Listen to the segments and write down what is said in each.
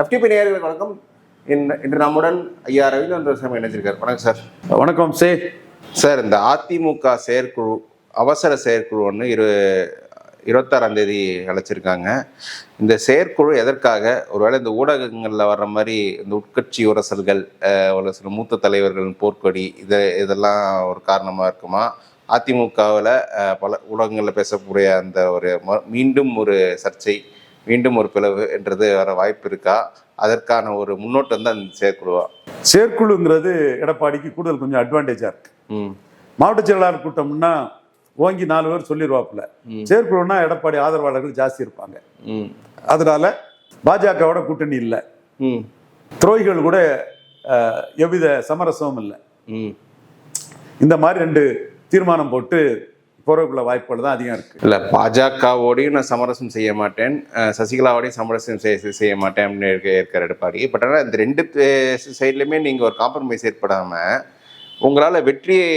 FTP நேயர்களுக்கு வணக்கம். இன்று நம்முடன் ஐயா ரவீந்திர சாமி இணைஞ்சிருக்கார் வணக்கம் சார். வணக்கம் சே. சார் இந்த அதிமுக செயற்குழு அவசர செயற்குழு ஒன்று இரு இருபத்தாறாம் தேதி அழைச்சிருக்காங்க. இந்த செயற்குழு எதற்காக? ஒருவேளை இந்த ஊடகங்களில் வர்ற மாதிரி இந்த உட்கட்சி உரசல்கள் ஒரு சில மூத்த தலைவர்களின் போர்க்கொடி இது இதெல்லாம் ஒரு காரணமாக இருக்குமா? அதிமுகவில் பல ஊடகங்களில் பேசக்கூடிய அந்த ஒரு மீண்டும் ஒரு சர்ச்சை மீண்டும் ஒரு பிளவு என்றது வர வாய்ப்பு இருக்கா? அதற்கான ஒரு முன்னோட்டம் தான் இந்த செயற்குழுவா? செயற்குழுங்கிறது எடப்பாடிக்கு கூடுதல் கொஞ்சம் அட்வான்டேஜா இருக்கு. ம். மாவட்ட செயலாளர் கூட்டம்னா ஓங்கி நாலு பேர் சொல்லிடுவாப்புல செயற்குழுனா எடப்பாடி ஆதரவாளர்கள் ஜாஸ்தி இருப்பாங்க. ம். அதனால பாஜகவோட கூட்டணி இல்லை. ம். துரோகிகள் கூட எவ்வித சமரசமும் இல்லை. ம். இந்த மாதிரி ரெண்டு தீர்மானம் போட்டு போறதுக்குள்ள வாய்ப்புகள் தான் அதிகம் இருக்கு. இல்லை பாஜகவோடையும் நான் சமரசம் செய்ய மாட்டேன். சசிகலாவோடையும் சமரசம் செய்ய செய்ய மாட்டேன் அப்படின்னு இருக்க இருக்கிற எடப்பாடி பட் ஆனால் இந்த ரெண்டு சைட்லையுமே நீங்கள் ஒரு காம்ப்ரமைஸ் ஏற்படாமல் உங்களால் வெற்றியை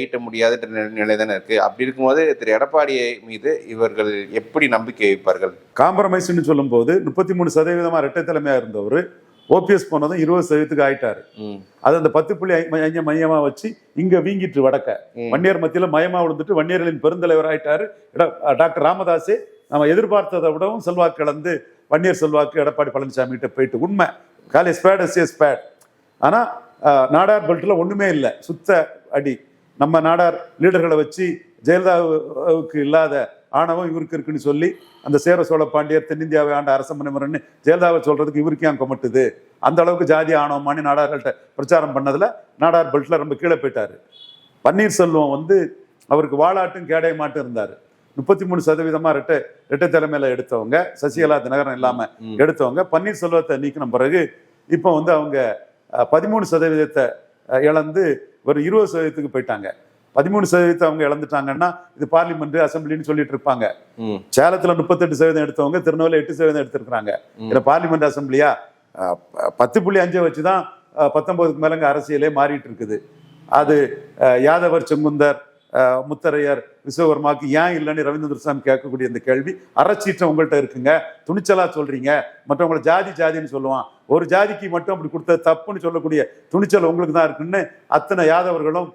ஈட்ட முடியாதுன்ற நிலை- தானே இருக்குது அப்படி இருக்கும்போது திரு. எடப்பாடியை மீது இவர்கள் எப்படி நம்பிக்கை வைப்பார்கள்? காம்ப்ரமைஸ்னு சொல்லும்போது முப்பத்தி மூணு சதவீதமா இரட்டை தலைமையா இருந்தவர் ஓபிஎஸ் போனதும் இருபது சதவீதத்துக்கு ஆயிட்டாரு. அது அந்த பத்து புள்ளி ஐ- அஞ்சு மையமா வச்சு இங்க வீங்கிட்டு வடக்க. வன்னியர் மத்தியில மயமா விழுந்துட்டு வன்னியர்களின் பெருந்தலைவர் ஆயிட்டாரு. டாக்டர் ராமதாஸே நம்ம எதிர்பார்த்ததை விடவும் செல்வாக்கு இழந்து வன்னியர் செல்வாக்கு எடப்பாடி பழனிசாமி கிட்ட போயிட்டு. உண்மை. காலி ஸ்பேட் எஸ் எஸ் பேட் ஆனா நாடார் பெல்ட்ல ஒண்ணுமே இல்லை. சுத்த அடி. நம்ம நாடார் லீடர்களை வச்சு ஜெயலலிதாவுக்கு இல்லாத ஆணவம் இவருக்கு இருக்குன்னு சொல்லி அந்த சேர சோழ பாண்டியர் தென்னிந்தியாவை ஆண்ட அரச மணிமரன் ஜெயலலிதாவை சொல்றதுக்கு இவருக்கு ஏன் கொமட்டுது? அந்த அளவுக்கு ஜாதி ஆணவமானி நாடார்கள்ட்ட பிரச்சாரம் பண்ணதுல நாடார் பெல்ட்ல ரொம்ப கீழே போயிட்டாரு. பன்னீர்செல்வம் வந்து அவருக்கு வாலாட்டும் கேடய மாட்டும் இருந்தாரு. முப்பத்தி மூணு சதவீதமா ரெட்டை ரெட்டை தலைமையில எடுத்தவங்க சசிகலா தினகரன் இல்லாம. எடுத்தவங்க. பன்னீர்செல்வத்தை நீக்கின பிறகு இப்போ வந்து அவங்க பதிமூணு சதவீதத்தை இழந்து ஒரு இருபது சதவீதத்துக்கு போயிட்டாங்க. பதிமூணு சதவீதத்தை அவங்க இழந்துட்டாங்கன்னா இது பார்லிமெண்ட் அசம்பிளின்னு சொல்லிட்டு இருப்பாங்க. சேலத்துல முப்பத்தெட்டு சதவீதம் எடுத்தவங்க திருநெல்வேலி எட்டு சதவீதம் எடுத்திருக்கிறாங்க. இதுல பார்லிமெண்ட் அசம்பிளியா பத்து புள்ளி அஞ்சை வச்சுதான் பத்தொன்பதுக்கு மேலங்க அரசியலே மாறிட்டு இருக்குது. அது யாதவர் செங்குந்தர் முத்தரையர் விஸ்வகர்மாக்கு ஏன் இல்லைன்னு ரவீந்திர சாமி கேட்கக்கூடிய இந்த கேள்வி அறச்சீற்றம் உங்கள்கிட்ட இருக்குங்க. துணிச்சலா சொல்றீங்க. மற்றவங்களை ஜாதி ஜாதின்னு சொல்லுவான். ஒரு ஜாதிக்கு மட்டும் அப்படி கொடுத்தது தப்புன்னு சொல்லக்கூடிய துணிச்சல் உங்களுக்கு தான் இருக்குன்னு அத்தனை யாதவர்களும்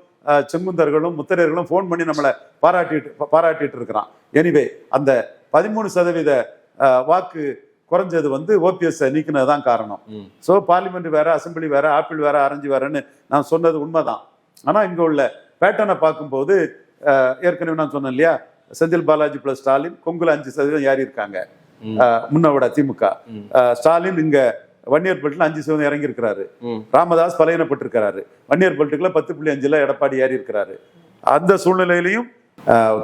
செங்குந்தர்களும் முத்தரையர்களும் ஃபோன் பண்ணி நம்மளை பாராட்டிட்டு பாராட்டிட்டு இருக்கிறான். எனிவே அந்த பதிமூணு சதவீத வாக்கு குறைஞ்சது வந்து ஓபிஎஸ் நீக்கினது தான் காரணம். ஸோ பார்லிமெண்ட் வேற அசம்பிளி வேற ஆப்பிள் வேற ஆரஞ்சு வேறன்னு நான் சொன்னது உண்மைதான். ஆனால் இங்கே உள்ள பேட்டர்னை பார்க்கும்போது ஏற்கனவே நான் சொன்னேன் இல்லையா? செந்தில் பாலாஜி பிளஸ் ஸ்டாலின் கொங்குல அஞ்சு சதவீதம் ஏறி இருக்காங்க ம். அஹ், முன்ன விட திமுக ஸ்டாலின் இங்க வன்னியர் பெல்ட்ல அஞ்சு சதவீதம் இறங்கி இருக்கிறாரு ம். ராமதாஸ் பலையினப்பட்டிருக்கிறாரு வன்னியர் பெல்ட்டுக்குள்ள பத்து புள்ளி அஞ்சுல எடப்பாடி ஏறி இருக்கிறாரு அந்த சூழ்நிலையிலையும்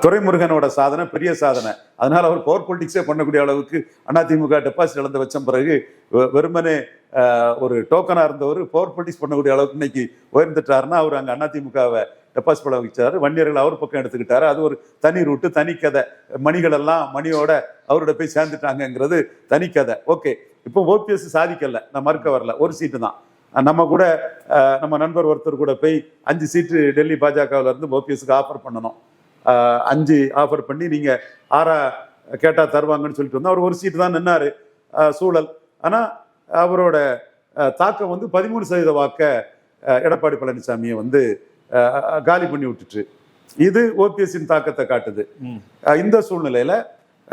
துரைமுருகனோட சாதனை பெரிய சாதனை. அதனால அவர் பவர் பொலிட்டிக்ஸே பண்ணக்கூடிய அளவுக்கு அதிமுக டெபாசிட் இழந்து வச்ச பிறகு வெறுமனே ஒரு டோக்கனா இருந்தவர் பவர் பொலிட்டிக்ஸ் பண்ணக்கூடிய அளவுக்கு இன்னைக்கு உயர்ந்துட்டாருன்னா அவர் அங்க அதிமுகவை டெபாசிட் பண்ண வச்சாரு வன்னியர்கள் அவர் பக்கம் எடுத்துக்கிட்டாரு. அது ஒரு தனி ரூட்டு தனி கதை. மணிகள் எல்லாம் மணியோட அவரோட போய் சேர்ந்துட்டாங்கங்கிறது தனி கதை. ஓகே இப்போ ஓபிஎஸ் சாதிக்கல. நான் மறுக்க வரல. ஒரு சீட்டு தான். நம்ம கூட நம்ம நண்பர் ஒருத்தர் கூட போய் அஞ்சு சீட்டு டெல்லி பாஜகவில் இருந்து ஓபிஎஸ்க்கு ஆஃபர் பண்ணணும். அஞ்சு ஆஃபர் பண்ணி நீங்க ஆறா கேட்டா தருவாங்கன்னு சொல்லிட்டு வந்தோம் அவர் ஒரு சீட்டு தான் நின்னாரு. சூழல். ஆனா அவரோட தாக்கம் வந்து பதிமூணு சதவீத வாக்க எடப்பாடி பழனிசாமியை வந்து காலி பண்ணி விட்டுட்டு இது ஓபிஎஸ்ஸின் தாக்கத்தை காட்டுது. இந்த சூழ்நிலையில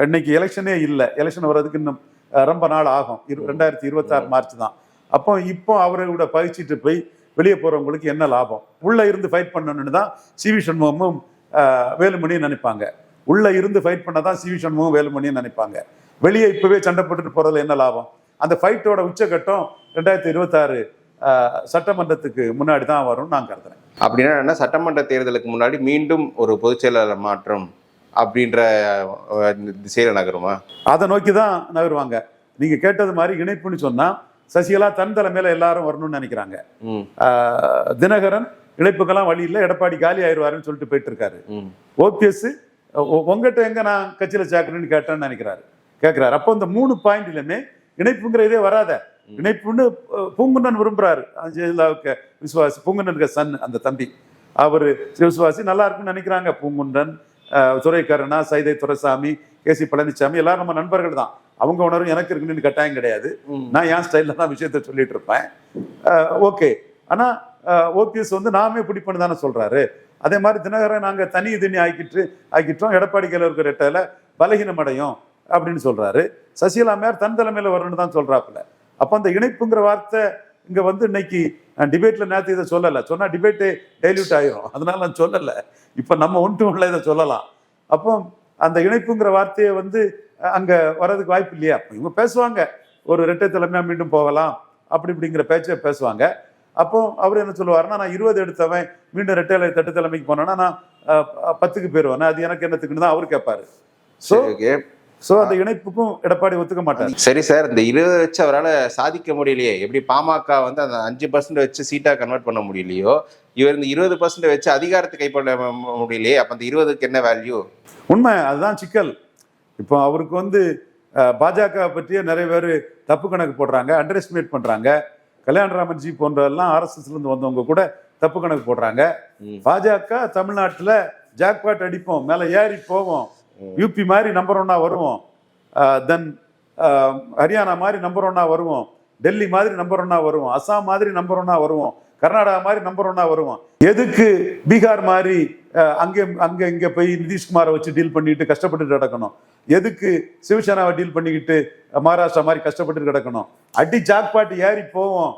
இன்னைக்கு எலெக்ஷனே இல்லை. எலெக்ஷன் வர்றதுக்கு இன்னும் ரொம்ப நாள் ஆகும். ரெண்டாயிரத்தி இருபத்தாறு மார்ச் தான். அப்போ இப்போ அவரோட பயிற்சிட்டு போய் வெளியே போறவங்களுக்கு என்ன லாபம்? உள்ள இருந்து ஃபைட் பண்ணணும்னு தான் சி வி சண்முகமும் வேலுமணியும் நினைப்பாங்க. உள்ள இருந்து ஃபைட் பண்ண தான் சி வி சண்முகம் வேலுமணியும் நினைப்பாங்க. வெளியே இப்பவே சண்டை போட்டுட்டு போறதுல என்ன லாபம்? அந்த ஃபைட்டோட உச்சகட்டம் ரெண்டாயிரத்தி இருபத்தாறு சட்டமன்றத்துக்கு முன்னாடி தான் வரும்னு நான் கருதுறேன். அப்படின்னா என்ன? சட்டமன்ற தேர்தலுக்கு முன்னாடி மீண்டும் ஒரு பொதுச் செயலாளர் மாற்றம் அப்படின்ற திசையில நகருமா? அதை நோக்கி தான் நகருவாங்க. நீங்க கேட்டது மாதிரி இணைப்புன்னு சொன்னா சசிகலா தன் தலைமையில எல்லாரும் வரணும்னு நினைக்கிறாங்க. தினகரன் இணைப்புக்கெல்லாம் வழி இல்லை எடப்பாடி காலி ஆயிடுவாருன்னு சொல்லிட்டு போயிட்டு இருக்காரு ஓபிஎஸ் உங்ககிட்ட எங்க நான் கட்சியில சேர்க்கணும்னு கேட்டேன்னு நினைக்கிறாரு. கேட்கிறாரு அப்போ இந்த மூணு பாயிண்ட்லயுமே இணைப்புங்கிற இதே வராத. இணைப்புன்னு அஹ், பூங்குன்றன் விரும்புறாரு. ஜெயலலிதாவுக்கு விசுவாசி பூங்குன்றனுக்கு சன் அந்த தம்பி. அவரு விசுவாசி நல்லா இருக்குன்னு நினைக்கிறாங்க. பூங்குன்றன் அஹ், துரைக்கருணா சைதை துரைசாமி கே சி பழனிசாமி எல்லாரும் நம்ம நண்பர்கள் தான். அவங்க உணர்வு எனக்கு இருக்குன்னு கட்டாயம் கிடையாது. நான் என் ஸ்டைலில் தான் விஷயத்த சொல்லிட்டு இருப்பேன். ஓகே. ஆனா ஓபிஎஸ் வந்து நாமே பிடிப்பன்னு தானே சொல்றாரு. அதே மாதிரி தினகரன் நாங்க தனி தனி ஆக்கிட்டு ஆக்கிட்டோம். எடப்பாடி இருக்கிற ரெட்டையில பலகீனம் அடையும் அப்படின்னு சொல்றாரு. சசிகலா மேயர் தன் தலைமையில வரணும்னு தான் சொல்றாப்புல. அப்ப அந்த இணைப்புங்கிற வார்த்தை இங்க வந்து இன்னைக்கு டிபேட்ல நேத்து இதை சொல்லல. சொன்னா டிபேட்டே டைல்யூட் ஆயிரும். அதனால நான் சொல்லல. இப்ப நம்ம ஒன்று ஒன்றுல இதை சொல்லலாம். அப்போ அந்த இணைப்புங்கிற வார்த்தையை வந்து அங்க வர்றதுக்கு வாய்ப்பு இல்லையா? இவங்க பேசுவாங்க. ஒரு இரட்டை தலைமையா மீண்டும் போகலாம். அப்படி இப்படிங்கிற பேச்சை பேசுவாங்க. அப்போ அவர் என்ன சொல்லுவாருன்னா நான் இருபது எடுத்தவன் மீண்டும் ரெட்டை தட்டு தலைமைக்கு போனேன்னா நான் பத்துக்கு போயிருவேன் அது எனக்கு என்னத்துக்குன்னு தான் அவர் கேட்பாரு ஸோ. ஸோ அந்த இணைப்புக்கும் எடப்பாடி ஒத்துக்க மாட்டார். சரி சார் இந்த இருபது வச்சு அவரால் சாதிக்க முடியலையே. எப்படி பாமக வந்து அந்த அஞ்சு பர்சன்ட் வச்சு சீட்டா கன்வெர்ட் பண்ண முடியலையோ? இவர் இந்த இருபது பர்சன்ட் வச்சு அதிகாரத்தை கைப்பற்ற முடியலையே. அப்ப அந்த இருபதுக்கு என்ன வேல்யூ உண்மை அதுதான் சிக்கல். இப்போ அவருக்கு வந்து பாஜக பற்றிய நிறைய பேர் தப்பு கணக்கு போடுறாங்க அண்டர் எஸ்டிமேட் பண்றாங்க. கல்யாணராமன் ஜி போன்றெல்லாம் ஆர்எஸ்எஸ்ல இருந்து வந்தவங்க கூட தப்பு கணக்கு போடுறாங்க. பாஜக தமிழ்நாட்டுல ஜாக்பாட் அடிப்போம் மேல ஏறி போவோம். யூபி மாதிரி நம்பர் ஒன்னா வருவோம். தென் ஹரியானா மாதிரி நம்பர் ஒன்னா வருவோம். டெல்லி மாதிரி நம்பர் ஒன்னா வருவோம். அசாம் மாதிரி நம்பர் ஒன்னா வருவோம். கர்நாடகா மாதிரி நம்பர் ஒன்னா வருவோம். எதுக்கு பீகார் மாதிரி அங்கே அங்கே இங்கே போய் நிதிஷ்குமாரை வச்சு டீல் பண்ணிட்டு கஷ்டப்பட்டு கிடக்கணும்? எதுக்கு சிவசேனாவை டீல் பண்ணிக்கிட்டு மகாராஷ்டிரா மாதிரி கஷ்டப்பட்டு கிடக்கணும்? அடி ஜாக்பாட்டு ஏறி போவோம்.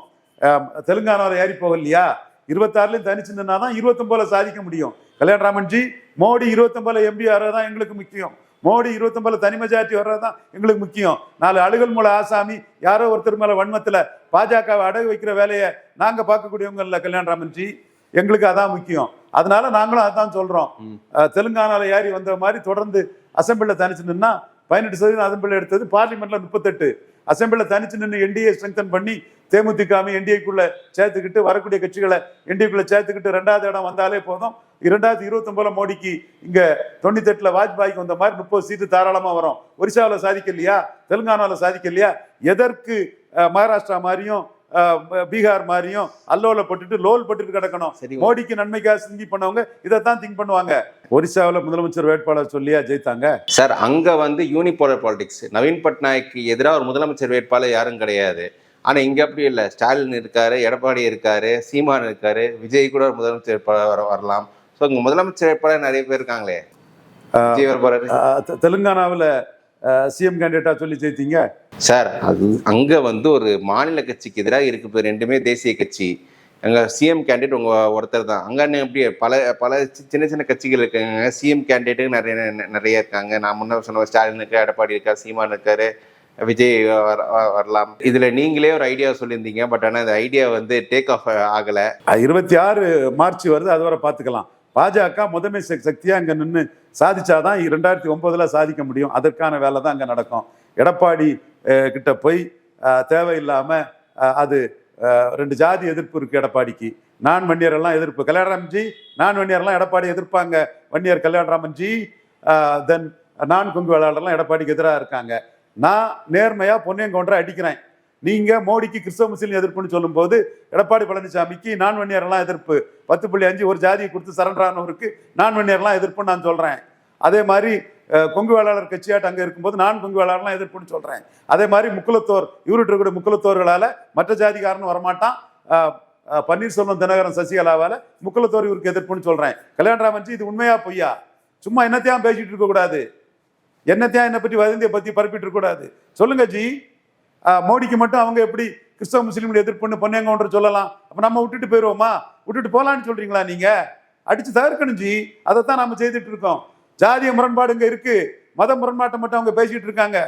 தெலுங்கானாவில் ஏறி போகலையா? இருபத்தாறுலையும் தனிச்சு நின்னாதான் இருபத்தொம்போல சாதிக்க முடியும். கல்யாணராமன் ஜி மோடி இருபத்தொன்பதுல எம்பி வர்றதுதான் எங்களுக்கு முக்கியம். மோடி இருபத்தொன்பதுல தனி மெஜாரிட்டி வர்றதுதான் எங்களுக்கு முக்கியம். நாலு அழுகல் மூல ஆசாமி யாரோ ஒருத்தர் மேல வன்மத்துல பாஜகவை அடகு வைக்கிற வேலையை நாங்க பார்க்கக்கூடியவங்க இல்ல கல்யாணராமன் ஜி. எங்களுக்கு அதான் முக்கியம். அதனால நாங்களும் அதான் சொல்றோம். ம். அஹ், தெலுங்கானால ஏறி வந்த மாதிரி தொடர்ந்து அசெம்பிளில தனிச்சு நின்னா பதினெட்டு சதவீதம் அசெம்பிளி எடுத்தது பார்லிமெண்ட்ல முப்பத்தெட்டு. அசெம்பிளில தனிச்சு நின்று என்டிஏ ஸ்ட்ரெங்தன் பண்ணி தேமுதிகாமி என்டிஏக்குள்ள சேர்த்துக்கிட்டு வரக்கூடிய கட்சிகளை என்டிஏக்குள்ள சேர்த்துக்கிட்டு ரெண்டாவது இடம் வந்தாலே போதும். இரண்டாயிரத்தி இருபத்தொன்பதுல மோடிக்கு இங்க தொண்ணூத்தி எட்டுல வாஜ்பாய்க்கு வந்த மாதிரி முப்பது சீட்டு தாராளமா வரும். ஒரிசாவில் சாதிக்கலையா? தெலுங்கானாவில் சாதிக்கலையா? எதற்கு மகாராஷ்டிரா மாதிரியும் பீகார் மாதிரியும் அல்லோல போட்டுட்டு லோல் போட்டுட்டு கிடக்கணும். மோடிக்கு நன்மைக்காக சிங்கி பண்ணவங்க இதைத்தான் திங்க் பண்ணுவாங்க. ஒரிசாவில் முதலமைச்சர் வேட்பாளர் சொல்லியா ஜெயித்தாங்க? சார் அங்க வந்து யூனிபோலர் பாலிடிக்ஸ். நவீன் பட்நாயக்கு எதிராக ஒரு முதலமைச்சர் வேட்பாளர் யாரும் கிடையாது. ஆனா இங்க அப்படி இல்லை. ஸ்டாலின் இருக்காரு எடப்பாடி இருக்காரு சீமான் இருக்காரு விஜய் கூட ஒரு முதலமைச்சர் வேட்பாளர் வர- வரலாம். ஸோ இங்க முதலமைச்சர் வேட்பாளர் நிறைய பேர் இருக்காங்களே. தெலுங்கானாவுல சிஎம் கேண்டிடேட்டா சொல்லி ஜெயித்தீங்க? சார் அது அங்க வந்து ஒரு மாநில கட்சிக்கு எதிராக இருக்கு இப்போ ரெண்டுமே தேசிய கட்சி. அங்க சிஎம் கேண்டிடேட் உங்க ஒருத்தர் தான். அங்க எப்படி பல பல சின்ன சின்ன கட்சிகள் இருக்காங்க. சிஎம் கேண்டிடேட்டு நிறைய நிறைய இருக்காங்க. நான் முன்ன சொன்ன ஸ்டாலின் இருக்கா எடப்பாடி இருக்கா சீமான் இருக்காரு விஜய் வர- வரலாம். இதுல நீங்களே ஒரு ஐடியா சொல்லியிருந்தீங்க. பட் ஆனா இந்த ஐடியா வந்து டேக் ஆஃப் ஆகல. இருபத்தி ஆறு மார்ச் வருது அது வரை பார்த்துக்கலாம். பாஜக முதன்மை சக்- சக்தியா அங்க நின்று சாதிச்சாதான் ரெண்டாயிரத்தி ஒன்பதுல சாதிக்க முடியும். அதற்கான வேலை தான் அங்கே நடக்கும். எடப்பாடி கிட்ட போய் தேவையில்லாமல் அது ரெண்டு ஜாதி எதிர்ப்பு இருக்கு எடப்பாடிக்கு. நான் வன்னியரெல்லாம் எதிர்ப்பு. கல்யாணராமன்ஜி நான் வன்னியரெல்லாம் எடப்பாடி எதிர்ப்பாங்க. வன்னியர் கல்யாணராமன்ஜி தென் நான் கொங்கு வேளாளர்லாம் எடப்பாடிக்கு எதிராக இருக்காங்க. நான் நேர்மையாக பொன்னியங்கொன்றை அடிக்கிறேன். நீங்க மோடிக்கு கிறிஸ்தவ முஸ்லீம் எதிர்ப்புன்னு சொல்லும்போது எடப்பாடி பழனிசாமிக்கு நான் வன்னியர்லாம் எதிர்ப்பு. பத்து புள்ளி அஞ்சு ஒரு ஜாதியை கொடுத்து சரண்டரானவருக்கு நான் வன்னியர்லாம் எதிர்ப்புன்னு நான் சொல்றேன். அதே மாதிரி கொங்கு வேளாளர் கட்சியாட்டு அங்கே இருக்கும்போது நான் கொங்கு வேளாளர்லாம் எதிர்ப்புன்னு சொல்றேன். அதே மாதிரி முக்குலத்தோர் இவருட்டு இருக்கக்கூடிய முக்குலத்தோர்களால மற்ற ஜாதிக்காரன் வரமாட்டான். பன்னீர்செல்வம் தினகரன் சசிகலாவால முக்குலத்தோர் இவருக்கு எதிர்ப்புன்னு சொல்றேன். கல்யாணராமன்ஜி இது உண்மையா பொய்யா? சும்மா என்னத்தையும் பேசிட்டு இருக்க கூடாது என்னத்தையும் என்னை பற்றி வதந்தியை பத்தி பரப்பிட்டு இருக்க கூடாது சொல்லுங்க ஜி. மோடிக்கு மட்டும் அவங்க எப்படி கிறிஸ்தவ முஸ்லீம் எதிர்ப்புன்னு பொன்னேங்க ஒன்று சொல்லலாம். அப்போ நம்ம விட்டுட்டு போயிடுவோமா விட்டுட்டு போகலான்னு சொல்றீங்களா நீங்கள் அடித்து தவிர்க்கணும் ஜி. அதைத்தான் நம்ம செய்துட்டு இருக்கோம். ஜாதிய முரண்பாடு இங்கே இருக்குது மத முரண்பாட்டை மட்டும் அவங்க பேசிகிட்டு இருக்காங்க.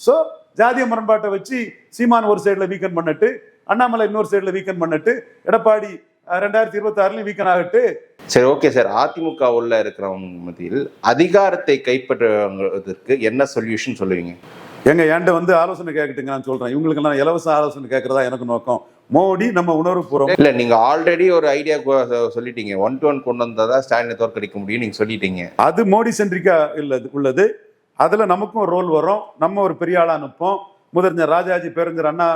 ஸோ ஜாதிய முரண்பாட்டை வச்சு சீமான் ஒரு சைடில் வீக்கன் பண்ணிட்டு அண்ணாமலை இன்னொரு சைடில் வீக்கன் பண்ணிட்டு எடப்பாடி ரெண்டாயிரத்தி இருபத்தி ஆறுலயும் வீக்கன் ஆகட்டு. சரி ஓகே சார் அதிமுக உள்ள இருக்கிறவங்க மத்தியில் அதிகாரத்தை கைப்பற்றுவதற்கு என்ன சொல்யூஷன் சொல்லுவீங்க? எங்க என்கிட்ட வந்து ஆலோசனை கேட்கட்டுங்க நான் சொல்றேன். இவங்களுக்கு நான் இலவச ஆலோசனை கேட்கறதா எனக்கு நோக்கம். மோடி நம்ம உணர்வு பூர்வம் இல்ல நீங்க ஆல்ரெடி ஒரு ஐடியா சொல்லிட்டீங்க. ஒன் டு ஒன் கொண்டு வந்தாதான் ஸ்டாலினை தோற்கடிக்க முடியும் நீங்க சொல்லிட்டீங்க. அது மோடி சென்ட்ரிக்கா இல்லது உள்ளது. அதுல நமக்கும் ஒரு ரோல் வரும். நம்ம ஒரு பெரிய ஆளா நிற்போம். முதறிஞர் ராஜாஜி பேருஞ்சர் அண்ணா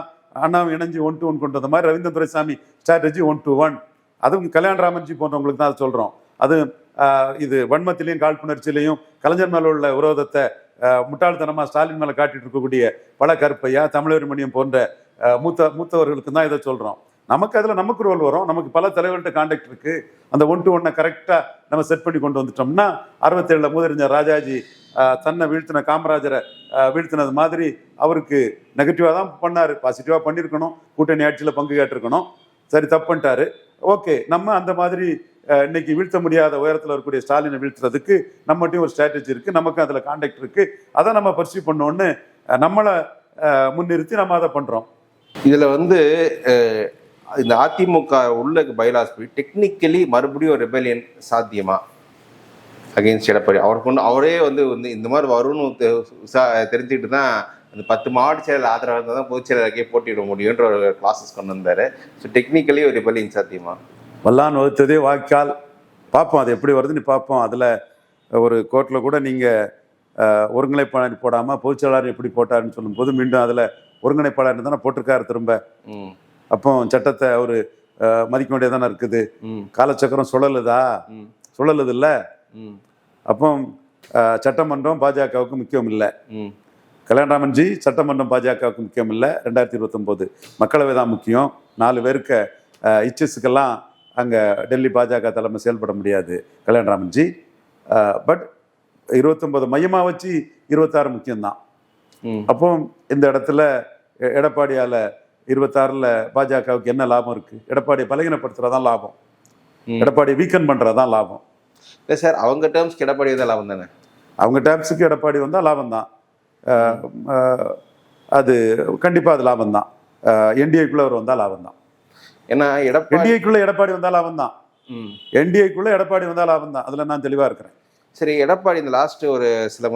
அண்ணாவும் இணைஞ்சு ஒன் டு ஒன் கொண்டு வந்த மாதிரி Ravindra Duraisamy strategy one to one அதுவும் கல்யாணராமன்ஜி போன்றவங்களுக்கு தான் சொல்றோம். அது இது வன்மத்திலையும் காழ்ப்புணர்ச்சியிலையும் கலைஞர் மேல உள்ள விரோதத்தை முட்டாள்தனமாக ஸ்டாலின் மேலே காட்டிட்டு இருக்கக்கூடிய பல கருப்பையா தமிழர் மணியம் போன்ற மூத்த மூத்தவர்களுக்கு தான் இதை சொல்கிறோம் நமக்கு அதில் நமக்கு ரோல் வரும். நமக்கு பல தலைவர்கள்ட்ட காண்டாக்ட் இருக்கு. அந்த ஒன் டு ஒன்னை கரெக்டாக நம்ம செட் பண்ணி கொண்டு வந்துட்டோம்னா அறுபத்தேழில் முதறிஞர் ராஜாஜி தன்னை வீழ்த்தின காமராஜரை வீழ்த்தினது மாதிரி அவருக்கு நெகட்டிவாக தான் பண்ணார். பாசிட்டிவாக பண்ணியிருக்கணும் கூட்டணி ஆட்சியில் பங்கு கேட்டிருக்கணும். சரி தப்பு பண்ணிட்டாரு. ஓகே நம்ம அந்த மாதிரி இன்னைக்கு வீழ்த்த முடியாத உயரத்தில் இருக்கக்கூடிய ஸ்டாலினை வீழ்த்துறதுக்கு நம்மகிட்டையும் ஒரு ஸ்ட்ராட்டஜி இருக்குது நமக்கும் அதில் கான்டாக்ட் இருக்குது அதை நம்ம பர்சியூ பண்ணோன்னு நம்மளை முன்னிறுத்தி நம்ம அதை பண்ணுறோம் இதில் வந்து இந்த அதிமுக உள்ள பைலாஸ் போய் டெக்னிக்கலி மறுபடியும் ஒரு சாத்தியமா? அகைன்ஸ்ட் எடப்பாடி. அவர் கொண்டு அவரே வந்து வந்து இந்த மாதிரி வரும்னு தெ- தெரிஞ்சுக்கிட்டு தான் அந்த பத்து மாவட்ட செயலர் ஆதரவாக இருந்தால் தான் பொதுச் செயலருக்கே போட்டியிட முடியுன்ற ஒரு கிளாஸஸ் கொண்டு வந்தார். ஸோ டெக்னிக்கலி ஒரு ரிபலியன் சாத்தியமா? வல்லான் வகுத்ததே வாய்க்கால். பார்ப்போம் அது எப்படி வருதுன்னு பார்ப்போம். அதில் ஒரு கோர்ட்டில் கூட நீங்கள் ஒருங்கிணைப்பாளர் போடாமல் பொதுச்செயலாளர் எப்படி போட்டாருன்னு சொல்லும்போது மீண்டும் அதில் ஒருங்கிணைப்பாளர் தானே போட்டிருக்காரு திரும்ப. அப்போ சட்டத்தை அவர் மதிக்க வேண்டியதானே இருக்குது. காலச்சக்கரம் சுழலுதா? சுழலுது இல்லை அப்போ சட்டமன்றம் பாஜகவுக்கு முக்கியம் இல்லை. கல்யாணராமன்ஜி சட்டமன்றம் பாஜகவுக்கு முக்கியம் இல்லை. ரெண்டாயிரத்தி இருபத்தொம்போது மக்களவை தான் முக்கியம். நாலு பேருக்கு இச்சஸுக்கெல்லாம் அங்கே டெல்லி பாஜக தலைமை செயல்பட முடியாது கல்யாணராமன்ஜி பட் இருபத்தொம்போது மையமாக வச்சு இருபத்தாறு முக்கியம்தான். அப்போ இந்த இடத்துல எடப்பாடியால் இருபத்தாறில் பாஜகவுக்கு என்ன லாபம் இருக்குது எடப்பாடியை பலகீனப்படுத்துறதான் லாபம். ம். எடப்பாடியை வீக்கன் பண்ணுறதான் லாபம். இல்லை சார் அவங்க டேர்ம்ஸ்க்கு எடப்பாடி தான் லாபம் தானே? அவங்க டேப்ஸுக்கு எடப்பாடி வந்தால் லாபம் தான் அது கண்டிப்பாக அது லாபம் தான் என்டிஏக்குள்ளே அவர் வந்தால் லாபம் தான் ஏன்னா எடப்பாடி என்டிஏக்குள்ளே எடப்பாடி வந்தால் லாபம் தான் என்டிஏக்குள்ளே எடப்பாடி வந்தால் லாபம் தான் அதில் நான் தெளிவாக இருக்கிறேன். சரி எடப்பாடி இந்த லாஸ்ட் ஒரு சில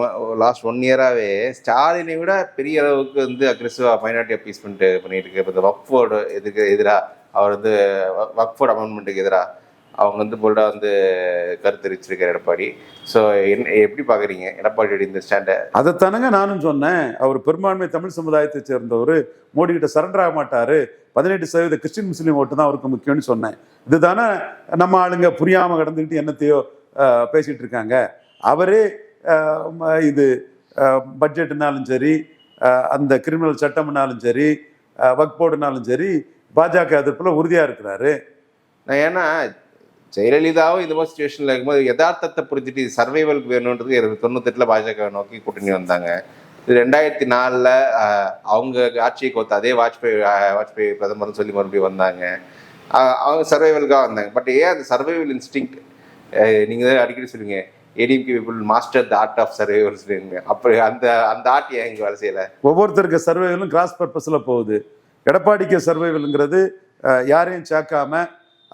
லாஸ்ட் ஒன் இயராகவே ஸ்டாலினை விட பெரிய அளவுக்கு வந்து அக்ரெசிவாக மைனாரிட்டி அப்பீஸ்மெண்ட் பண்ணிட்டு இருக்கு. இப்போ இந்த வக்ஃபோர்டு இதுக்கு எதிராக அவர் வந்து வக்ஃபோர்டு அமெண்ட்மெண்ட்டுக்கு எதிராக அவங்க வந்து போல்டாக வந்து கருத்து தெரிவிச்சிருக்காரு எடப்பாடி. ஸோ என்ன எப்படி பார்க்குறீங்க எடப்பாடியோட இந்த ஸ்டாண்டை அதைத்தானங்க நானும் சொன்னேன். அவர் பெரும்பான்மை தமிழ் சமுதாயத்தை சேர்ந்தவர். மோடி கிட்ட சரண்டர் ஆக மாட்டாரு. பதினெட்டு சதவீத கிறிஸ்டின் முஸ்லீம் ஓட்டு தான் அவருக்கு முக்கியம்னு சொன்னேன். இதுதானே நம்ம ஆளுங்க புரியாம கடந்துக்கிட்டு என்னத்தையோ அஹ், பேசிட்டு இருக்காங்க. அவரே இது பட்ஜெட்னாலும் சரி அந்த கிரிமினல் சட்டம்னாலும் சரி வக்போர்டுனாலும் சரி பாஜக எதிர்ப்புல உறுதியா இருக்கிறாரு. நான் ஏன்னா ஜெயலலிதாவும் இது மாதிரி சுச்சுவேஷனில் இருக்கும்போது யதார்த்தத்தை புரிஞ்சுட்டு இது சர்வைவலுக்கு வேணுன்றது தொண்ணூத்தெட்டில் பாஜக நோக்கி கூட்டணி வந்தாங்க. இது ரெண்டாயிரத்தி நாலில் அவங்க ஆட்சியை கோத்த அதே வாஜ்பாய் வாஜ்பாய் பிரதமர்னு சொல்லி மறுபடியும் வந்தாங்க. அவங்க சர்வைவலுக்காக வந்தாங்க. பட் ஏன் அந்த சர்வைவல் இன்ஸ்டிங் நீங்கள் தான் அடிக்கடி சொல்லுவீங்க. ADMK people master the art of survival சொல்லுவீங்க. அப்படி அந்த அந்த ஆர்ட் ஏன் இங்கே வேலை செய்யலை? ஒவ்வொருத்தருக்கு சர்வைவலும் கிராஸ் பர்பஸில் போகுது. எடப்பாடிக்கு சர்வைவலுங்கிறது யாரையும் சேர்க்காம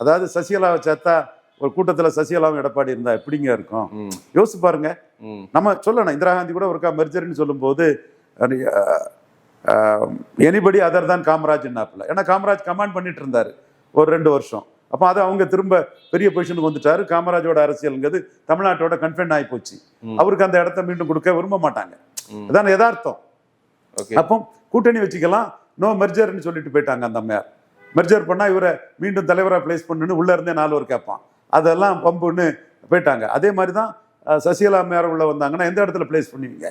அதாவது சசிகலாவை சேர்த்தா ஒரு கூட்டத்தில் சசிகலாவும் எடப்பாடி இருந்தா எப்படிங்க இருக்கும்? யோசிச்சு பாருங்க. நம்ம சொல்லணும் இந்திரா காந்தி கூட ஒருக்கா மெர்ஜர்னு சொல்லும்போது எனிபடி அதர் தான் காமராஜ்னாப்புல ஏன்னா காமராஜ் கமாண்ட் பண்ணிட்டு இருந்தாரு ஒரு ரெண்டு வருஷம். அப்போ அதை அவங்க திரும்ப பெரிய பொசிஷனுக்கு வந்துட்டாரு. காமராஜோட அரசியல்ங்கிறது தமிழ்நாட்டோட கன்ஃபைன் ஆகி போச்சு. அவருக்கு அந்த இடத்த மீண்டும் கொடுக்க விரும்ப மாட்டாங்க. அதான் யதார்த்தம். ஓகே. அப்போ கூட்டணி வச்சுக்கலாம். நோ மெர்ஜர்னு சொல்லிட்டு போயிட்டாங்க அந்த அம்மையார். மெர்ஜர் பண்ணா இவரை மீண்டும் தலைவராக பிளேஸ் பண்ணுன்னு உள்ள இருந்தே நாலு பேர் கேட்பான். அதெல்லாம் பம்புன்னு போயிட்டாங்க. அதே மாதிரி தான் சசிகலா அம்மையார் உள்ள வந்தாங்கன்னா எந்த இடத்துல பிளேஸ் பண்ணுவீங்க?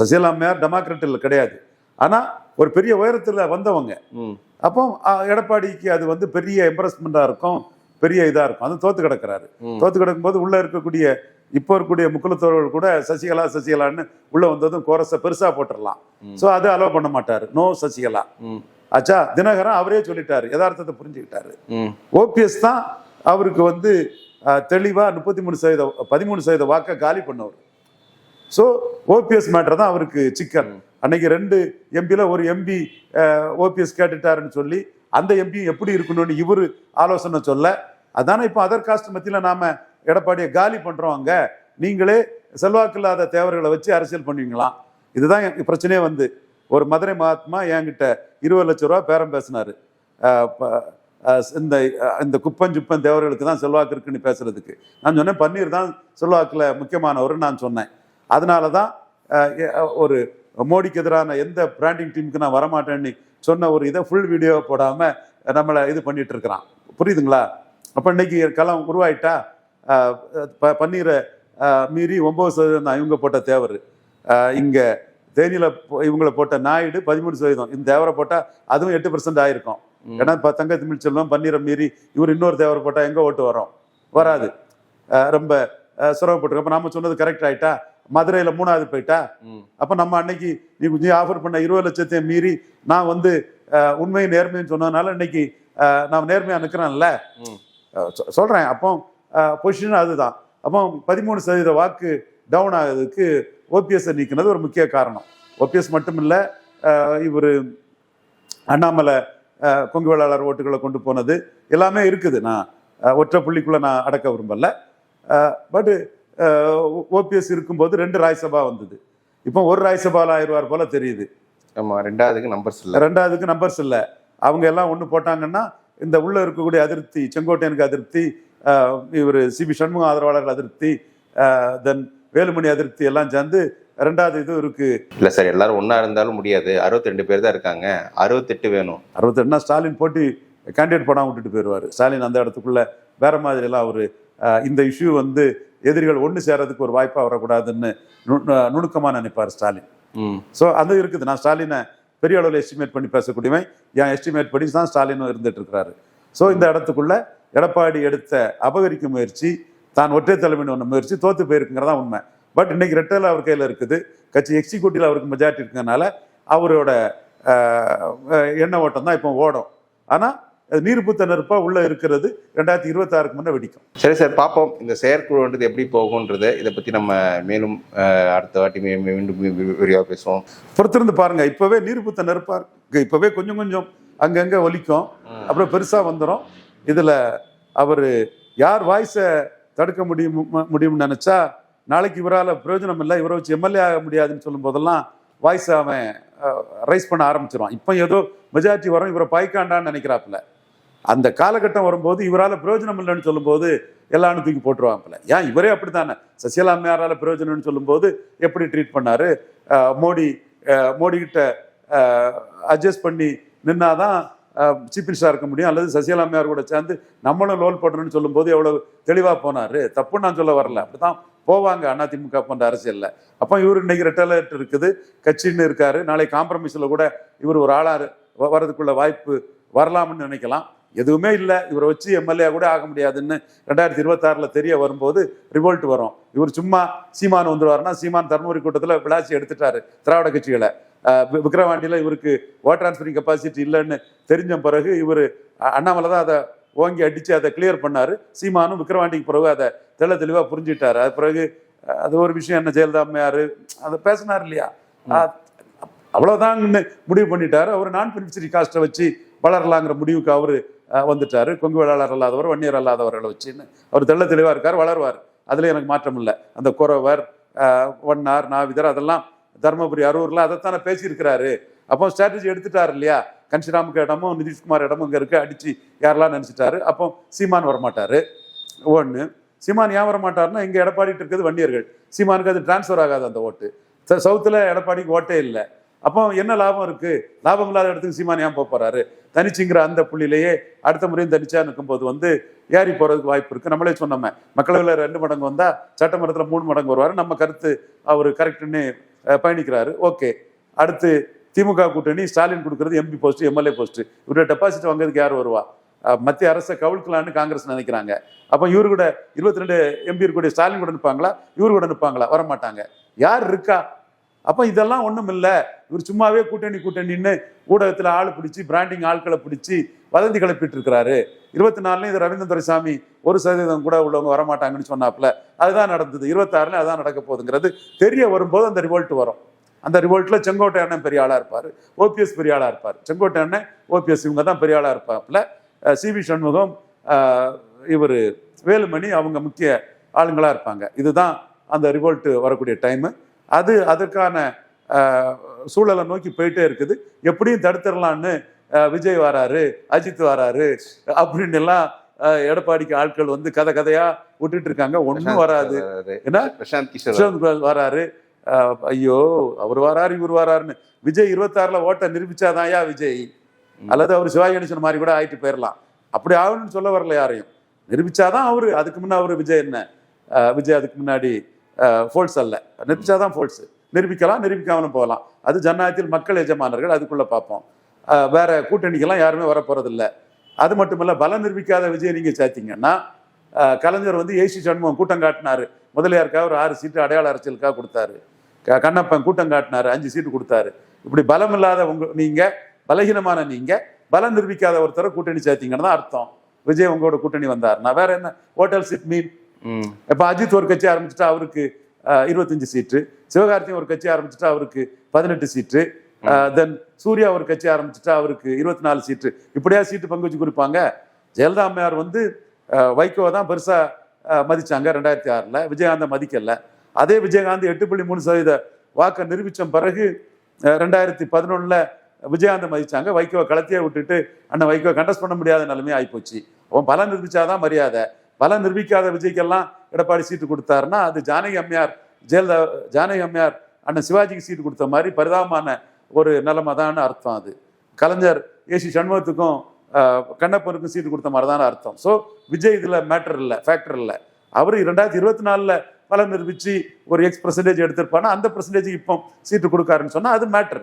சசிகலா அம்மையார் டெமோக்ராட்டில் கிடையாது. ஆனா ஒரு பெரிய உயரத்துல வந்தவங்க. அப்போ எடப்பாடிக்கு அது வந்து பெரிய எம்ப்ரஸ்மெண்டா இருக்கும் பெரிய இதா இருக்கும். அது தோத்து கிடக்குறாரு. தோத்து கிடக்கும்போது உள்ள இருக்கக்கூடிய இப்போ இருக்கக்கூடிய முக்குலத்தோர்கள் கூட சசிகலா சசிகலான்னு உள்ள வந்ததும் கோரஸை பெருசா போட்டுடலாம். சோ அது அலோவ் பண்ண மாட்டாரு. நோ சசிகலா. ஆச்சா தினகரன் அவரே சொல்லிட்டாரு யதார்த்தத்தை புரிஞ்சுக்கிட்டாரு. ஓபிஎஸ் தான் அவருக்கு வந்து அஹ், தெளிவா முப்பத்தி மூணு சதவீத பதிமூணு சதவீத வாக்கை காலி பண்ணவர். ஸோ ஓபிஎஸ் மேட்டர் தான் அவருக்கு சிக்கல். அன்னைக்கு ரெண்டு எம்பியில் ஒரு எம்பி ஓபிஎஸ் கேட்டுட்டாருன்னு சொல்லி அந்த எம்பி எப்படி இருக்கணும்னு இவர் ஆலோசனை சொல்ல அதானே இப்போ அதர் காஸ்ட் மத்தியில் நாம எடப்பாடியை காலி பண்றோம் அங்க நீங்களே செல்வாக்கு இல்லாத தேவர்களை வச்சு அரசியல் பண்ணுவீங்களாம். இதுதான் பிரச்சனையே வந்து. ஒரு மதுரை மகாத்மா என்கிட்ட இருபது லட்ச ரூபா பேரம் பேசினார். இந்த இந்த குப்பம் சுப்பம் தேவர்களுக்கு தான் செல்வாக்கு இருக்குன்னு பேசுறதுக்கு. நான் சொன்னேன் பன்னீர் தான் செல்வாக்கில் முக்கியமானவர்னு நான் சொன்னேன். அதனால தான் ஒரு மோடிக்கு எதிரான எந்த பிராண்டிங் டீமுக்கு நான் வரமாட்டேன்னு சொன்ன ஒரு இதை ஃபுல் வீடியோ போடாமல் நம்மளை இது பண்ணிட்டு இருக்கிறான். புரியுதுங்களா? அப்போ இன்னைக்கு களம் உருவாயிட்டா ப- பன்னீரை மீறி ஒம்பது சதவீதம் தான் இவங்க போட்ட தேவர். இங்கே தேனியில இவங்கள போட்ட நாயுடு பதிமூணு சதவீதம். இந்த தேவரை போட்டா அதுவும் எட்டு பர்சன்ட் ஆயிருக்கும். ஏன்னா இப்ப தங்க தமிழ் செல்வம் பன்னீரை மீறி இவர் இன்னொரு தேவரை போட்டா எங்க ஓட்டு வரும்? வராது. ரொம்ப சிரமப்பட்டிருக்கோம். அப்ப நாம சொன்னது கரெக்ட் ஆயிட்டா? மதுரையில மூணாவது போயிட்டா. அப்ப நம்ம அன்னைக்கு நீ கொஞ்சம் ஆஃபர் பண்ண இருபது லட்சத்தையும் மீறி நான் வந்து அஹ், உண்மை நேர்மைன்னு சொன்னதுனால இன்னைக்கு நான் நேர்மையா நிக்கிறேன்ல? ம். அஹ் சொ- சொல்றேன். அப்போ பொசிஷன் அதுதான். அப்போ பதிமூணு சதவீத வாக்கு டவுன் ஆகுறதுக்கு ஓபிஎஸ் நீக்கினது ஒரு முக்கிய காரணம். ஓபிஎஸ் மட்டும் இல்லை இவர் அண்ணாமலை கொங்கு வேளாளர் ஓட்டுகளை கொண்டு போனது எல்லாமே இருக்குது. நான் ஒற்றை புள்ளிக்குள்ள நான் அடக்க விரும்பல. பட் ஓபிஎஸ் இருக்கும்போது ரெண்டு ராஜ்சபா வந்தது. இப்போ ஒரு ராஜ்சபால ஆயிடுவார் போல தெரியுது. ஆமா ரெண்டாவதுக்கு நம்பர்ஸ் இல்ல. ரெண்டாவதுக்கு நம்பர்ஸ் இல்லை. அவங்க எல்லாம் ஒன்று போட்டாங்கன்னா இந்த உள்ள இருக்கக்கூடிய அதிருப்தி செங்கோட்டையனுக்கு அதிருப்தி இவர் சிபி சண்முகம் ஆதரவாளர்கள் அதிருப்தி தென் வேலுமணி அதிருப்தி எல்லாம் சேர்ந்து ரெண்டாவது இது இருக்கு. இல்ல சார் எல்லாரும் ஒண்ணா இருந்தாலும் முடியாது. 62 பேர் தான் இருக்காங்க. அறுபத்தெட்டு வேணும். அறுபத்தெட்டுனா ஸ்டாலின் போட்டி கேண்டிடேட் போடாம விட்டுட்டு போயிடுவார். ஸ்டாலின் அந்த இடத்துக்குள்ள வேற மாதிரி எல்லாம் அவர் இந்த இஷ்யூ வந்து எதிரிகள் ஒன்று சேரதுக்கு ஒரு வாய்ப்பாக வரக்கூடாதுன்னு நு- நு- நுணுக்கமா நினைப்பார் ஸ்டாலின். ஸோ அது இருக்குது. நான் ஸ்டாலினை பெரிய அளவில் எஸ்டிமேட் பண்ணி பேசக்கூடியவன். என் எஸ்டிமேட் படி தான் ஸ்டாலினும் இருந்துட்டு இருக்கிறாரு. ஸோ இந்த இடத்துக்குள்ள எடப்பாடி எடுத்த அபகரிக்கும் முயற்சி தான் ஒற்றை தலைமைன்னு ஒன்று முயற்சி தோத்து போயிருக்குங்கிறதா உண்மை. பட் இன்னைக்கு ரெட்டல் அவர் கையில் இருக்குது. கட்சி எக்ஸிக்யூட்டிவ்ல அவருக்கு மெஜாரிட்டி இருக்கிறதுனால அவரோட எண்ண ஓட்டம் தான் இப்போ ஓடும். ஆனால் நீர்புத்த நெருப்பா உள்ள இருக்கிறது ரெண்டாயிரத்தி இருபத்தாறுக்கு முன்னே வெடிக்கும். சரி சார் பார்ப்போம். இந்த செயற்குழுன்றது எப்படி போகுன்றது இதை பத்தி நம்ம மேலும் அடுத்த வாட்டி மீண்டும் விரிவாக பேசுவோம். பொறுத்திருந்து பாருங்க. இப்பவே நீர்புத்த நெருப்பா இருக்கு. இப்பவே கொஞ்சம் கொஞ்சம் அங்கங்க ஒலிக்கும். அப்புறம் பெருசா வந்துடும் இதுல அவர் யார் வாய்ஸை தடுக்க முடியும் முடியும்னு நினச்சா நாளைக்கு இவரால் பிரயோஜனம் இல்லை இவரை வச்சு எம்எல்ஏ ஆக முடியாதுன்னு சொல்லும் போதெல்லாம் வாய்ஸ் அவன் ரைஸ் பண்ண ஆரம்பிச்சிருவான். இப்போ ஏதோ மெஜாரிட்டி வரும் இவரை பாய்க்காண்டான்னு நினைக்கிறாப்புல. அந்த காலகட்டம் வரும்போது இவரால் பிரயோஜனம் இல்லைன்னு சொல்லும்போது எல்லாரும் தூக்கி போட்டுருவாங்கல்ல ஏன்? இவரே அப்படித்தானே? சசிகலா அம்மையாரால பிரயோஜனம்னு சொல்லும்போது எப்படி ட்ரீட் பண்ணாரு? மோடி மோடி கிட்ட அட்ஜஸ்ட் பண்ணி நின்னாதான் சீஃப் மினிஸ்டராக இருக்க முடியும் அல்லது சசிகலா அம்மையார் கூட சேர்ந்து நம்மளும் லோல் பண்ணணும்னு சொல்லும்போது எவ்வளோ தெளிவாக போனார். தப்புன்னு நான் சொல்ல வரல. அப்படிதான் போவாங்க. அதிமுக போன்ற அரசியலில். அப்போ இவர் இன்னைக்கு ரெட்டலர்ட் இருக்குது. கட்சின்னு இருக்காரு. நாளை காம்ப்ரமைஸில் கூட இவர் ஒரு ஆளார் வ- வர்றதுக்குள்ள வாய்ப்பு வரலாம்னு நினைக்கலாம். எதுவுமே இல்லை. இவரை வச்சு எம்எல்ஏ கூட ஆக முடியாதுன்னு ரெண்டாயிரத்தி இருபத்தாறில் தெரிய வரும்போது ரிவோல்ட் வரும். இவர் சும்மா சீமான் வந்துருவாருன்னா சீமான் தர்மபுரி கூட்டத்தில் விளாசி எடுத்துட்டாரு திராவிட கட்சிகளை. அஹ் வி- விக்கிரவாண்டியில இவருக்கு ஓட் டிரான்ஸ்ஃபரிங் கெப்பாசிட்டி இல்லைன்னு தெரிஞ்ச பிறகு இவர் அண்ணாமலை தான் அதை ஓங்கி அடிச்சு அதை கிளியர் பண்ணாரு. சீமானும் விக்கிரவாண்டிக்கு பிறகு அதை தெள்ள தெளிவாக புரிஞ்சுட்டாரு அது பிறகு அது ஒரு விஷயம் என்ன ஜெயலலிதா அம்மையாரு அதை பேசினார் இல்லையா? அஹ், அவ்வளவுதான்னு முடிவு பண்ணிட்டாரு. அவர் நான் பெனிஃபிஷரி காஸ்ட்டை வச்சு வளரலாங்கிற முடிவுக்கு அவரு வந்துட்டாரு. கொங்கு வேளாளர் அல்லாதவர் வன்னியர் அல்லாதவர்களை வச்சுன்னு அவர் தெள்ள தெளிவா இருக்கார் வளருவார். அதுல எனக்கு மாற்றம் இல்லை. அந்த குறவர் வண்ணார் நாவிதர் அதெல்லாம் தருமபுரி அரூர்ல அதைத்தானே பேசியிருக்கிறாரு. அப்போ ஸ்ட்ராட்டஜி எடுத்துட்டார் இல்லையா? கன்ஷிராமுக்கு இடமும் நிதிஷ்குமார் இடமும் இங்க இருக்கு அடிச்சு யாரெல்லாம் நினைச்சிட்டாரு? அப்போ சீமான் வரமாட்டாரு. ஒன்று சீமான் ஏன் வரமாட்டார்னா இங்க எடப்பாடிட்டு இருக்கிறது வன்னியர்கள். சீமானுக்கு அது டிரான்ஸ்ஃபர் ஆகாது அந்த ஓட்டு. சவுத்தில் சவுத்துல எடப்பாடிக்கு ஓட்டே இல்லை. அப்போ என்ன லாபம் இருக்கு? லாபம் இல்லாத இடத்துக்கு சீமான் ஏன் போக போறாரு? தனிச்சுங்கிற அந்த புள்ளியிலேயே அடுத்த முறையும் தனிச்சா நிற்கும்போது வந்து ஏறி போறதுக்கு வாய்ப்பு இருக்கு. நம்மளே சொன்னோமே மக்களவையில் ரெண்டு மடங்கு வந்தா சட்டமன்றத்தில் மூணு மடங்கு வருவாரு. நம்ம கருத்து அவர் கரெக்டுன்னு பயணிக்கிறாரு. ஓகே. அடுத்து திமுக கூட்டணி ஸ்டாலின் கொடுக்கறது எம்பி போஸ்ட் எம்எல்ஏ போஸ்ட் இவருடைய டெபாசிட் வாங்குறதுக்கு யார் வருவா? மத்திய அரசை கவிழ்க்கலான்னு காங்கிரஸ் நினைக்கிறாங்க. அப்போ இவரு கூட இருபத்தி ரெண்டு எம்பி இருக்கக்கூடிய ஸ்டாலின் கூட நிற்பாங்களா இவரு கூட நிற்பாங்களா வரமாட்டாங்க. யார் இருக்கா? அப்போ இதெல்லாம் ஒன்றும் இல்லை. இவர் சும்மாவே கூட்டணி கூட்டணின்னு ஊடகத்தில் ஆள் பிடிச்சி பிராண்டிங் ஆட்களை பிடிச்சி வதந்தி கிளப்பிட்டு இருக்கிறாரு. இருபத்தி நாலுல இது ரவீந்திர துரைசாமி ஒரு சதவீதம் கூட உள்ளவங்க வரமாட்டாங்கன்னு சொன்னாப்புல அதுதான் நடந்தது. இருபத்தாறுல அதுதான் நடக்க போகுதுங்கிறது தெரிய வரும்போது அந்த ரிவோல்ட் வரும். அந்த ரிவோல்ட்ல செங்கோட்டை அண்ணன் பெரிய ஆளா இருப்பார் ஓபிஎஸ் பெரிய ஆளா இருப்பார். செங்கோட்டை அண்ணன் ஓபிஎஸ் இவங்க தான் பெரிய ஆளா இருப்பாப்புல. சி வி சண்முகம் இவர் வேலுமணி அவங்க முக்கிய ஆளுங்களா இருப்பாங்க. இதுதான் அந்த ரிவோல்ட் வரக்கூடிய டைமு அது அதற்கான சூழலை நோக்கி போயிட்டே இருக்குது. எப்படியும் தடுத்துடலான்னு விஜய் வராரு அஜித் வராரு அப்படின்னு எல்லாம் எடப்பாடிக்கு ஆட்கள் வந்து கதை கதையா விட்டுட்டு இருக்காங்க ஒண்ணும் வராது. குமார் வராரு. ஐயோ அவர் வராரு இவர் வராருன்னு. விஜய் இருபத்தாறுல ஓட்ட நிரூபிச்சாதான் யா விஜய் அல்லது அவர் சிவாஜி கணேசன் மாதிரி கூட ஆயிட்டு போயிடலாம் அப்படி ஆகணும்னு சொல்ல வரல யாரையும். நிரூபிச்சாதான் அவரு. அதுக்கு முன்ன அவரு விஜய் என்ன? விஜய் அதுக்கு முன்னாடி ஃபோல்ஸ் அல்ல. நிரூபிச்சாதான் ஃபோல்ஸ் நிரூபிக்கலாம் நிரூபிக்காமலும் போகலாம். அது ஜனநாயகத்தில் மக்கள் எஜமானர்கள் அதுக்குள்ள பார்ப்போம். வேற கூட்டணிக்கெல்லாம் யாருமே வரப்போறதில்ல. அது மட்டும் இல்ல பலம் நிரூபிக்காத விஜய் நீங்க சேர்த்தீங்கன்னா கலைஞர் வந்து ஏசி சண்முகம் கூட்டம் காட்டினாரு. முதலியாருக்காக ஒரு ஆறு சீட்டு அடையாள அரசியலுக்காக கொடுத்தாரு. கண்ணப்பன் கூட்டம் காட்டினாரு அஞ்சு சீட்டு கொடுத்தாரு. இப்படி பலம் இல்லாத உங்க நீங்க பலகீனமான நீங்க பலம் நிரூபிக்காத ஒருத்தரை கூட்டணி சேர்த்தீங்கன்னு தான் அர்த்தம். விஜய் உங்களோட கூட்டணி வந்தார். நான் வேற என்ன ஹோட்டல் சிட் மீன் இப்போ அஜித் ஒரு கட்சி ஆரம்பிச்சுட்டா அவருக்கு இருபத்தஞ்சு சீட்டு. சிவகார்த்திகேயன் ஒரு கட்சி ஆரம்பிச்சுட்டா அவருக்கு பதினெட்டு சீட்டு. தென் சூர்யா ஒரு கட்சி ஆரம்பிச்சுட்டா அவருக்கு இருபத்தி நாலு சீட்டு. இப்படியா சீட்டு பங்கு வச்சு கொடுப்பாங்க? ஜெயலலிதா அம்மையார் வந்து வைகோ வைகோவை தான் பெருசாக மதித்தாங்க மதிச்சாங்க ரெண்டாயிரத்தி ஆறில். விஜயகாந்தை மதிக்கல. அதே விஜயகாந்த் எட்டு புள்ளி மூணு சதவீத வாக்கை நிரூபித்த பிறகு ரெண்டாயிரத்தி பதினொன்றில் விஜயகாந்தை மதித்தாங்க வைகோவை களத்தையே விட்டுட்டு அண்ணன் வைகோவை கண்டஸ்ட் பண்ண முடியாத நிலைமையே ஆயிப்போச்சு. அவன் பலம் நிரூபித்தாதான் மரியாதை. பலம் நிரூபிக்காத விஜய்க்கெல்லாம் எடப்பாடி சீட்டு கொடுத்தாருன்னா அது ஜானகி அம்மையார் ஜெயலலிதா ஜானகி அம்மையார் அண்ணன் சிவாஜிக்கு சீட்டு கொடுத்த மாதிரி பரிதாபமான ஒரு நிலைமை தான் அர்த்தம் அது. கலைஞர் ஏசி சண்முகத்துக்கும் கண்ணப்பனுக்கும் சீட்டு கொடுத்த மாதிரி தான் அர்த்தம். ஸோ விஜய் இதில் மேட்டர் இல்லை ஃபேக்டர் இல்லை. அவர் ரெண்டாயிரத்தி இருபத்தி நாலில் பல நிரூபித்து ஒரு எக்ஸ் பர்சன்டேஜ் எடுத்திருப்பானா அந்த பர்சன்டேஜ் இப்போ சீட்டு கொடுக்காருன்னு சொன்னால் அது மேட்டர்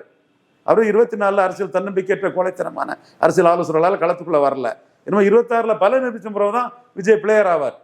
அவர் இருபத்தி நாலில் அரசியல் தன்னம்பிக்கையற்ற கொலைத்தனமான அரசியல் ஆலோசனைகளால் களத்துக்குள்ளே வரல. இன்னும் இருபத்தாறில் பல நிரூபித்த பிறகு தான் விஜய் பிளேயர் ஆவார்.